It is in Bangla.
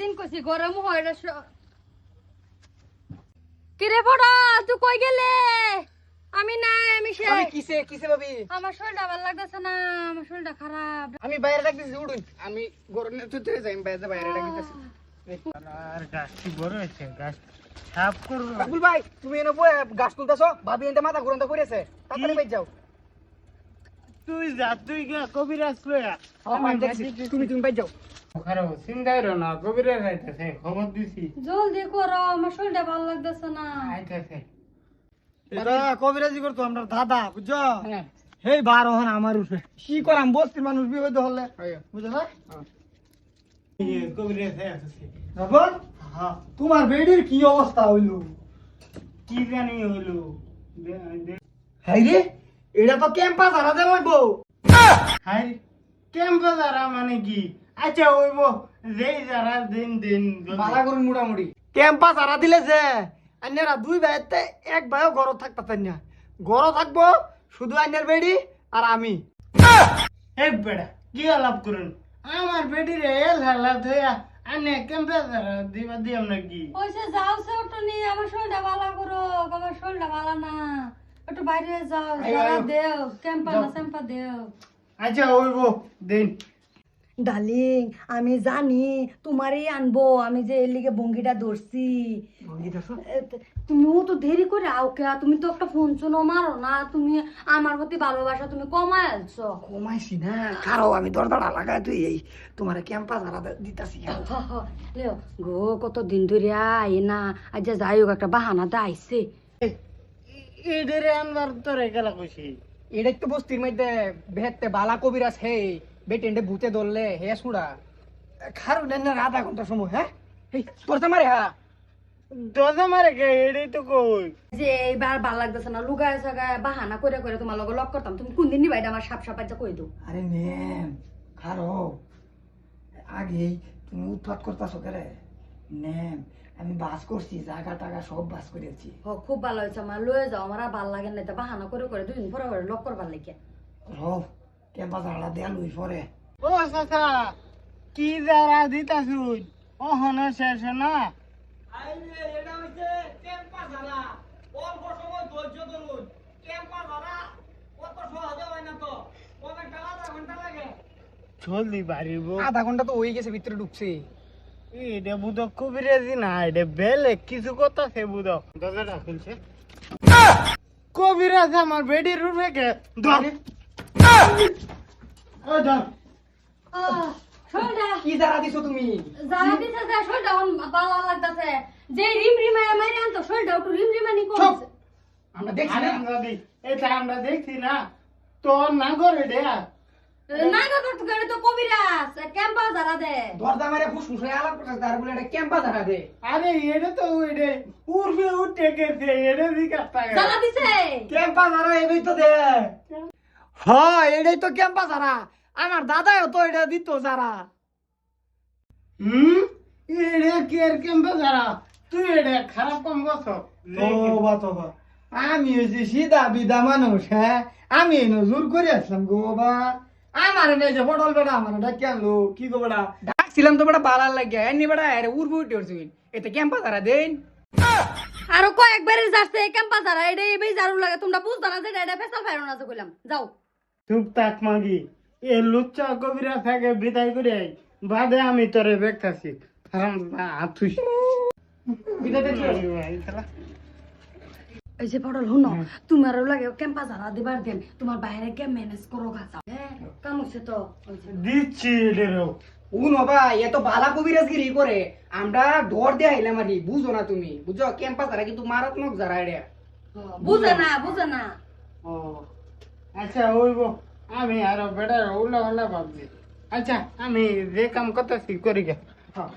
দিন কইছি গরম হয় কিরে পড়া তুই কই গেলে? আমি নাই আমি আমি কিসে কিসে ভাবি? আমার শরীরটা ভালো লাগতেছে না আমার শরীরটা খারাপ। আমি বাইরে ডাকতেছি উড়ুন আমি গরম তুই তুই যাই বাইরে বাইরে ডাকতেছি। আর গাছটি বড় হয়েছে গাছ সাফ করব রাকুল ভাই তুমি এনে বয়ে গাছ তুলতেছো? ভাবি এনতে মাথা ঘুরন্ত করেছে তাড়াতাড়ি বাইর যাও। তুই যা তুই গিয়া কবিরাজ দেখছি তুমি তুমি বাইর যাও খারাপ চিন্তাই রো না কবিরাজ আইতেছে খবর দিছি। জলদি করো আমার শরীরটা ভালো লাগতেছে না। আইতেছে। এটা কবিরাজি করতো আমরা দাদা বুঝছ? হ্যাঁ। হেই বার হন আমার উঠে। কি করাম বস্তির মানুষ বিপদ হলে। আইয়ো। না? কবিরাজ আইতেছে হ্যাঁ। তোমার বেডির কি অবস্থা হইল? কি জানি হইল। হাই রে! এটা তো ক্যাম্পাস হারাতে লাগবো হাই কেমন যারা মানে কি? আচ্ছা ওইব যেই যারা দিন দিন মালা করুন মোটামুটি ক্যাম্পাস হারা দিলে যে আন্যারা দুই ভাইতে এক ভাইও ঘর থাকতে না। ঘর থাকব শুধু আন্যার বেডি আর আমি। এক বেড়া কি আলাপ করুন? আমার বেটিরে এল হালা ধয়া আনে কেমন যারা দিবা দিয়াম নাকি? ওইসে যাও সে ওটা নিয়ে আমার শরীরটা ভালো করো আমার শরীরটা ভালো না। একটু বাইরে যাও দেও ক্যাম্পা না স্যাম্পা দেও আচ্ছা ওইব দিন ডার্লিং আমি জানি তোমারই আনব আমি যে এর লিগে বঙ্গিটা ধরছি তুমিও তো দেরি করে আও কে তুমি তো একটা ফোন শোনো মারো না তুমি আমার প্রতি ভালোবাসা তুমি কমায় আলছো কমাইছি না কারও আমি দরদাড়া লাগাই তুই এই তোমার ক্যাম্পাস হারা দিতাছি গো কত দিন ধরে আই না আজ যাই হোক একটা বাহানা বাহানাতে আইছে এদের আনবার তোরে গেলা কইছি। এটা তো বস্তির মধ্যে বেহেতে বালা কবিরাজ হে বেটেন্ডে ভূতে ধরলে হে সুড়া। খারু নেন না আধা ঘণ্টা সময় হ্যাঁ? এই তোর তো মারে হ্যাঁ? দোজা মারে কে? এটাই তো কই। যে এইবার ভালো লাগতেছে না লুগায় সাগায় বাহানা করে করে তোমার লগে লক করতাম। তুমি কোন দিন নিবা এটা আমার সাপ সাপাই যা কই দো আরে নেম খারো। আগেই তুমি উৎপাত করতেছো কেরে? আমি বাস করছি জায়গা টাকা সব বাস করেছি হ খুব ভালো হয়েছে আমার লয়ে যাও আমার আর ভালো লাগে না বাহানা করে করে দুদিন পরে পরে লক করবার লাগে। রব দেয়া লুই পরে। ও চাচা কি যারা দিতাছুন অহন শেষ না? জলদি বাড়িব। আধা ঘণ্টা তো হয়ে গেছে ভিতরে ঢুকছে। এটা বুধ কবিরাজি না এটা বেলে কিছু কথা সে বুধ দরজাটা খুলছে। কবিরাজ আমার বেডির রুমে ধর। কি জারা দিছো তুমি? যারা দিতে যায় শরীরটা এখন ভালো যে রিম রিমায় মারি আনতো শরীরটা একটু রিম রিমানি করছে। আমরা দেখছি না। আমরা দেখ- এটা আমরা দেখছি না। তোর না করে দে না না করতে গেলে তো কবিরাজ ক্যাম্পা যারা দে। দরজা মারে ফুসফুস আলাপ করতে তার বলে এটা ক্যাম্পাস হারা দে। আরে এটা তো ওইটে উর্ফে উঠে গেছে এটা দিকার যারা দিছে। ক্যাম্পাস হারা এটাই তো দে। হ্যাঁ এটাই তো ক্যাম্পাস হারা আমার দাদাও তো এটা দিত যারা হুম? এটা তুই এটা খারাপ কম গছ আমি হয়েছি সিধা বিদা মানুষ হ্যাঁ? আমি এনে জোর করে আসলাম গো বাবা। আমার এনে যে পটল বেড়া আমার এটা কেন লো কি গো বেড়া? ডাকছিলাম তো বেটা বালার লাগে এনি বেটা আরে উড়বু উঠে উঠছিন এটা ক্যাম্পাস হারা দেন। আরও কয়েকবারই যাচ্ছে ক্যাম্পা যারা এটা এই জারু লাগে। তোমরা বুঝতো না যে এটা ফেসাল ফাইরন আছে কইলাম। যাও। চুপ থাক মাগি এ লুচ্চা কবিরা থাকে বিদায় করে আই। বাদে আমি তোরে দেখতাছি। বিদায় দিছো? এই যে পটল শুনো তোমারও লাগে ক্যাম্পাস হারা দিবার দেন। তোমার বাইরে কে ম্যানেজ করো হ্যাঁ কাম হচ্ছে তো। দিচ্ছি এদেরও উন ভাই এত বালা কবিরাজগিরি করে। আমরা ডর দিয়ে আইলাম আর বুঝো না তুমি। বুঝো ক্যাম্পাস হারা কিন্তু মারাত্মক যারা এটা বুঝে না বুঝে না। ও আচ্ছা ওইব আমি আরও বেটার উল্লা উল্লা ভাবছি। আচ্ছা আমি যে কাম করতেছি করি গে। হ্যাঁ।